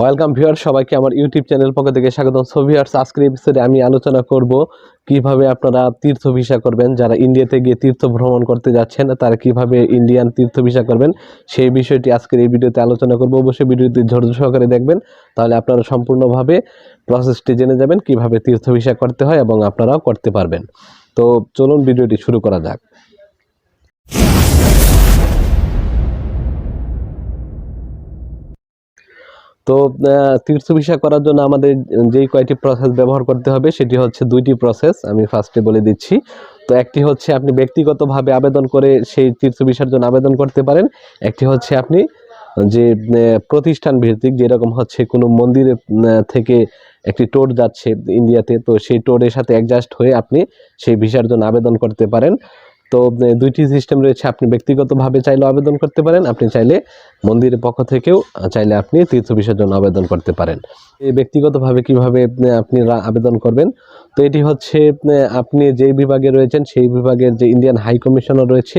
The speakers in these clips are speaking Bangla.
ওয়েলকাম ভিউয়ার সবাইকে আমার ইউটিউব চ্যানেল পক্ষ থেকে স্বাগতম। সো ভিউয়ার্স আজকের এপিসোডে আমি আলোচনা করব কীভাবে আপনারা তীর্থ ভিসা করবেন। যারা ইন্ডিয়াতে গিয়ে তীর্থ ভ্রমণ করতে যাচ্ছেন, তারা কীভাবে ইন্ডিয়ান তীর্থ ভিসা করবেন, সেই বিষয়টি আজকের এই ভিডিওতে আলোচনা করব। অবশ্যই ভিডিওটি ধৈর্য সহকারে দেখবেন, তাহলে আপনারা সম্পূর্ণভাবে প্রসেসটি জেনে যাবেন কীভাবে তীর্থ ভিসা করতে হয় এবং আপনারাও করতে পারবেন। তো, চলুন ভিডিওটি শুরু করা যাক। তো তীর্থ ভিসা করার জন্য আমাদের যেই কয়টি প্রসেস ব্যবহার করতে হবে সেটি হচ্ছে দুইটি প্রসেস আমি ফার্স্টে বলে দিচ্ছি। তো একটি হচ্ছে আপনি ব্যক্তিগতভাবে আবেদন করে সেই তীর্থ ভিসার জন্য আবেদন করতে পারেন। একটি হচ্ছে আপনি যে প্রতিষ্ঠান ভিত্তিক যেরকম হচ্ছে কোনো মন্দিরে থেকে একটি টোর যাচ্ছে ইন্ডিয়াতে, তো সেই টোরের সাথে অ্যাডজাস্ট হয়ে আপনি সেই ভিসার জন্য আবেদন করতে পারেন। তো দুইটি সিস্টেম রয়েছে। আপনি ব্যক্তিগতভাবে চাইলে আবেদন করতে পারেন, আপনি চাইলে মন্দিরের পক্ষ থেকেও চাইলে আপনি তীর্থ ভিসার জন্য আবেদন করতে পারেন। এই ব্যক্তিগতভাবে কীভাবে আপনি আবেদন করবেন? তো এটি হচ্ছে আপনি যেই বিভাগে রয়েছেন, সেই বিভাগের যে ইন্ডিয়ান হাই কমিশনার রয়েছে,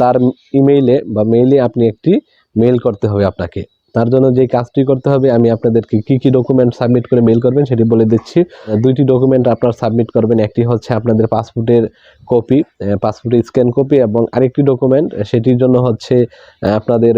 তার ইমেইলে বা মেইলে আপনি একটি মেইল করতে হবে আপনাকে। তার জন্য যে কাজটি করতে হবে, আমি আপনাদেরকে কি কি ডকুমেন্ট সাবমিট করে মেল করবেন সেটি বলে দিচ্ছি। দুইটি ডকুমেন্ট আপনার সাবমিট করবেন, একটি হচ্ছে আপনাদের পাসপোর্টের কপি পাসপোর্টের স্ক্যান কপি এবং আরেকটি ডকুমেন্ট সেটির জন্য হচ্ছে আপনাদের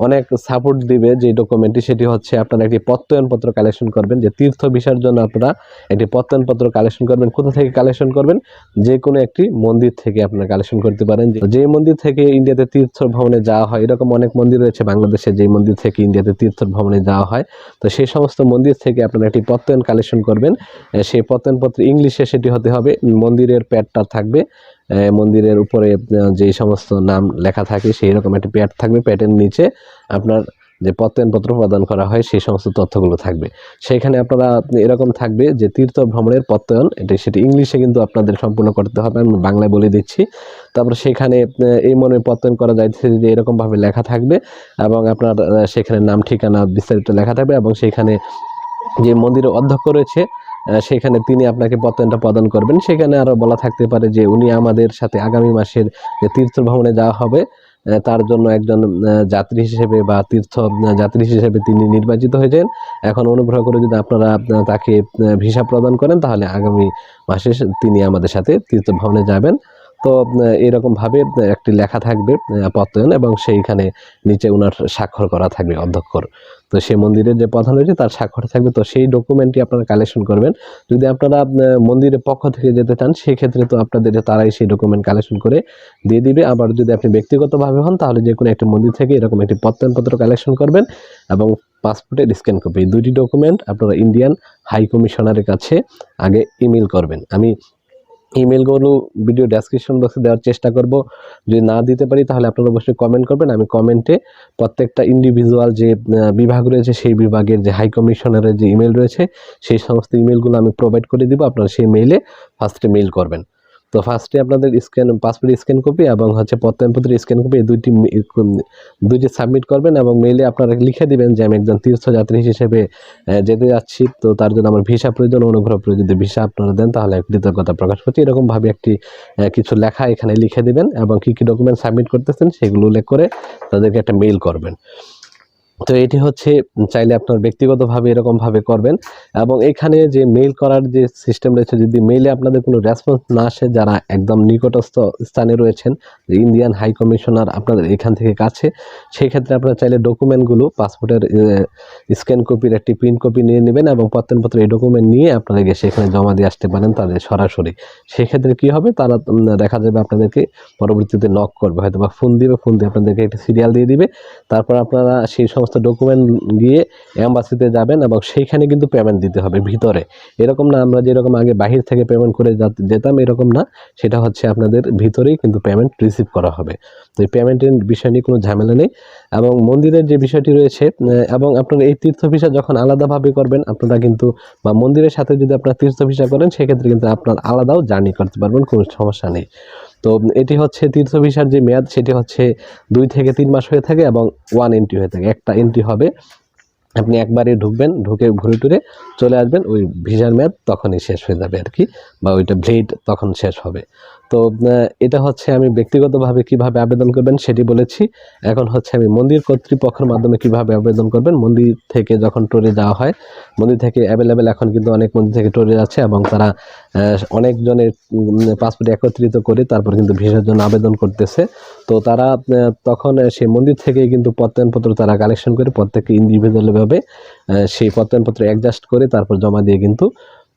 অনেক সাপোর্ট দিবে যে ডকুমেন্টটি সেটি হচ্ছে আপনারা একটি প্রত্যয়নপত্র কালেকশন করবেন, যে তীর্থ ভিসার জন্য আপনারা একটি প্রত্যয়নপত্র কালেকশন করবেন, কোথা থেকে কালেকশন করবেন? যে কোনো একটি মন্দির থেকে আপনারা কালেকশন করতে পারেন। যে- মন্দির থেকে ইন্ডিয়াতে তীর্থ ভ্রমণে যাওয়া হয়, এরকম অনেক মন্দির রয়েছে বাংলাদেশে যে মন্দির থেকে ইন্ডিয়াতে তীর্থ ভ্রমণে যাওয়া হয়। তো সেই সমস্ত মন্দির থেকে আপনারা একটি প্রত্যয়ন কালেকশন করবেন। সেই প্রত্যয়নপত্র ইংলিশে সেটি হতে হবে, মন্দিরের প্যাডটা থাকবে। মন্দিরের উপরে যে সমস্ত নাম লেখা থাকে, সেই রকম একটা প্যাড থাকবে। প্যাডের নিচে আপনার যে প্রত্যয়নপত্র প্রদান করা হয়, সেই সমস্ত তথ্যগুলো থাকবে। সেখানে আপনারা, এরকম থাকবে যে তীর্থ ভ্রমণের প্রত্যয়ন, এটা সেটি ইংলিশে কিন্তু আপনাদের সম্পূর্ণ করতে হবে, আমি বাংলায় বলে দিচ্ছি। তারপর সেখানে এই মনে প্রত্যয়ন করা যাইতেছে যে এরকমভাবে লেখা থাকবে এবং আপনার সেখানে নাম, ঠিকানা বিস্তারিত লেখা থাকবে এবং সেখানে যে মন্দিরের অধ্যক্ষ রয়েছে সেখানে তিনি আপনাকে পত্রটা প্রদান করবেন। সেখানে আরও বলা থাকতে পারে যে উনি আমাদের সাথে আগামী মাসের তীর্থ ভ্রমণে যাওয়া হবে তার জন্য একজন যাত্রী হিসেবে বা তীর্থ যাত্রী হিসেবে তিনি নির্বাচিত হয়েছেন এখন অনুগ্রহ করে যদি আপনারা তাকে ভিসা প্রদান করেন, তাহলে আগামী মাসে তিনি আমাদের সাথে তীর্থ ভ্রমণে যাবেন। তো এরকম ভাবে একটি লেখা থাকবে আহ, প্রত্যয়ন এবং সেইখানে নিচে ওনার স্বাক্ষর করা থাকবে অধ্যক্ষর। তো সেই মন্দিরের যে প্রধান রয়েছে তার স্বাক্ষর থাকবে। তো সেই ডকুমেন্টটি আপনারা কালেকশন করবেন। যদি আপনারা মন্দিরের পক্ষ থেকে যেতে চান সেই ক্ষেত্রে তো আপনাদের তারাই সেই ডকুমেন্ট কালেকশন করে দিয়ে দিবে। আবার যদি আপনি ব্যক্তিগতভাবে হন তাহলে যে কোনো একটি মন্দির থেকে এরকম একটি প্রত্যয়নপত্র কালেকশন করবেন এবং পাসপোর্টের স্ক্যান কপি দুটি ডকুমেন্ট আপনারা ইন্ডিয়ান হাই কমিশনারের কাছে আগে ইমেল করবেন। আমি ইমেলগুলো ভিডিও ডেসক্রিপশন বক্সে দেওয়ার চেষ্টা করব। যদি না দিতে পারি, তাহলে আপনারা অবশ্যই কমেন্ট করবেন। আমি কমেন্টে প্রত্যেকটা ইন্ডিভিজুয়াল যে বিভাগ রয়েছে, সেই বিভাগের যে হাই কমিশনারের যে ইমেল রয়েছে, সেই সমস্ত ইমেলগুলো আমি প্রোভাইড করে দিব। আপনারা সেই মেইলে ফার্স্টে মেইল করবেন। তো ফার্স্টে আপনাদের স্ক্যান পাসপোর্ট স্ক্যান কপি এবং হচ্ছে প্রত্যয়নপত্রের স্ক্যান কপি এই দুইটি দুইটি সাবমিট করবেন এবং মেইলে আপনারা লিখে দিবেন যে আমি একজন তীর্থযাত্রী হিসেবে যেতে যাচ্ছি। তো তার জন্য আমার ভিসা প্রয়োজন, অনুগ্রহ প্রয়োজন যদি ভিসা আপনারা দেন তাহলে কৃতজ্ঞতা প্রকাশ করছি। এরকমভাবে একটি কিছু লেখা এখানে লিখে দিবেন এবং কী কী ডকুমেন্ট সাবমিট করতেছেন সেগুলো উল্লেখ করে তাদেরকে একটা মেইল করবেন। তো এটি হচ্ছে, চাইলে আপনার ব্যক্তিগতভাবে এরকমভাবে করবেন। এবং এখানে যে মেইল করার যে সিস্টেম রয়েছে, যদি মেইলে আপনাদের কোনো রেসপন্স না আসে, যারা একদম নিকটস্থ স্থানে রয়েছেন ইন্ডিয়ান হাই কমিশনার আপনাদের এখান থেকে কাছে সেই ক্ষেত্রে আপনারা চাইলে ডকুমেন্টগুলো পাসপোর্টের স্ক্যান কপির একটি প্রিন্ট কপি নিয়ে নেবেন এবং প্রত্যয়নপত্র এই ডকুমেন্ট নিয়ে আপনারা গিয়ে সেখানে জমা দিয়ে আসতে পারেন তাদের সরাসরি। সেক্ষেত্রে কি হবে? তারা দেখা যাবে আপনাদেরকে পরবর্তীতে নক করবে। হয়তো বা ফোন দিবে ফোন দিয়ে আপনাদেরকে একটা সিরিয়াল দিয়ে দিবে। তারপর আপনারা সেই সমস্ত ডকুমেন্ট গিয়ে অ্যাম্বাসিতে যাবেন এবং সেইখানে কিন্তু পেমেন্ট দিতে হবে ভিতরে। এরকম না আমরা যেরকম আগে বাহির থেকে পেমেন্ট করে যেতাম এরকম না, সেটা হচ্ছে আপনাদের ভিতরেই কিন্তু পেমেন্ট রিসিভ করা হবে। তো এই পেমেন্টের বিষয় নিয়ে কোনো ঝামেলা নেই এবং মন্দিরের যে বিষয়টি রয়েছে এবং আপনারা এই তীর্থ ভিসা যখন আলাদাভাবে করবেন, আপনারা কিন্তু বা মন্দিরের সাথে যদি আপনারা তীর্থ ভিসা করেন, সেক্ষেত্রে কিন্তু আপনার আলাদাও জার্নি করতে পারবেন, কোনো সমস্যা নেই। তো এটি হচ্ছে তীর্থ ভিসার যে মেয়াদ, সেটি হচ্ছে দুই থেকে তিন মাস হয়ে থাকে এবং ওয়ান এন্ট্রি হয়ে থাকে। একটা এন্ট্রি হবে, আপনি একবারে ঢুকবেন, ঢুকে ঘুরে টুরে চলে আসবেন, ওই ভিসার মেয়াদ তখনই শেষ হয়ে যাবে আর কি, বা ওইটা ভ্লেড তখন শেষ হবে। তো এটা হচ্ছে আমি ব্যক্তিগতভাবে কীভাবে আবেদন করবেন সেটি বলেছি। এখন হচ্ছে আমি মন্দির কর্তৃপক্ষের মাধ্যমে কীভাবে আবেদন করবেন, মন্দির থেকে যখন টোরে যাওয়া হয়, মন্দির থেকে অ্যাভেলেবেল এখন কিন্তু অনেক মন্দির থেকে টোরে যাচ্ছে এবং তারা অনেকজনের পাসপোর্ট একত্রিত করে তারপর কিন্তু ভিসার জন্য আবেদন করতেছে। তো তারা তখন সেই মন্দির থেকেই কিন্তু প্রত্যয়নপত্র তারা কালেকশন করে প্রত্যেককে ইন্ডিভিজুয়ালভাবে সেই প্রত্যয়নপত্র অ্যাডজাস্ট করে তারপর জমা দিয়ে কিন্তু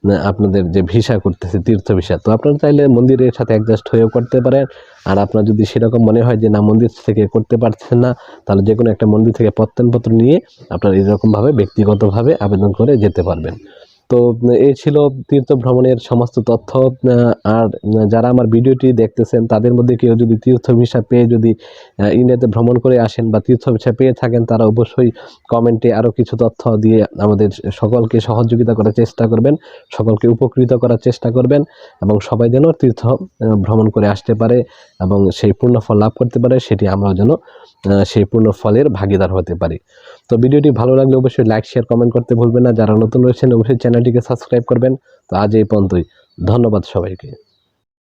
আপনাদের যে ভিসা করতেছে, তীর্থ ভিসা, তো আপনারা চাইলে মন্দিরের সাথে অ্যাডজাস্ট হয়েও করতে পারেন। আর আপনার যদি সেরকম মনে হয় যে, না, মন্দির থেকে করতে পারছেন না, তাহলে যে কোনো একটা মন্দির থেকে প্রত্যয়নপত্র নিয়ে আপনারা এরকমভাবে ব্যক্তিগতভাবে আবেদন করে যেতে পারবেন। তো এই ছিল তীর্থ ভ্রমণের সমস্ত তথ্য আর যারা আমার ভিডিওটি দেখতেছেন, তাদের মধ্যে কেউ যদি তীর্থ ভিসা পেয়ে যদি ইন্ডিয়াতে ভ্রমণ করে আসেন বা তীর্থ ভিসা পেয়ে থাকেন, তারা অবশ্যই কমেন্টে আরও কিছু তথ্য দিয়ে আমাদের সকলকে সহযোগিতা করার চেষ্টা করবেন, সকলকে উপকৃত করার চেষ্টা করবেন, এবং সবাই যেন তীর্থ ভ্রমণ করে আসতে পারে এবং সেই পূর্ণ ফল লাভ করতে পারে, সেটি আমরাও যেন সেই পূর্ণ ফলের ভাগিদার হতে পারি। তো ভিডিওটি ভালো লাগলে অবশ্যই লাইক শেয়ার কমেন্ট করতে ভুলবেন না। যারা নতুন রয়েছেন, অবশ্যই চ্যানেলটিকে সাবস্ক্রাইব করবেন। তো আজ এই পর্যন্তই। ধন্যবাদ সবাইকে।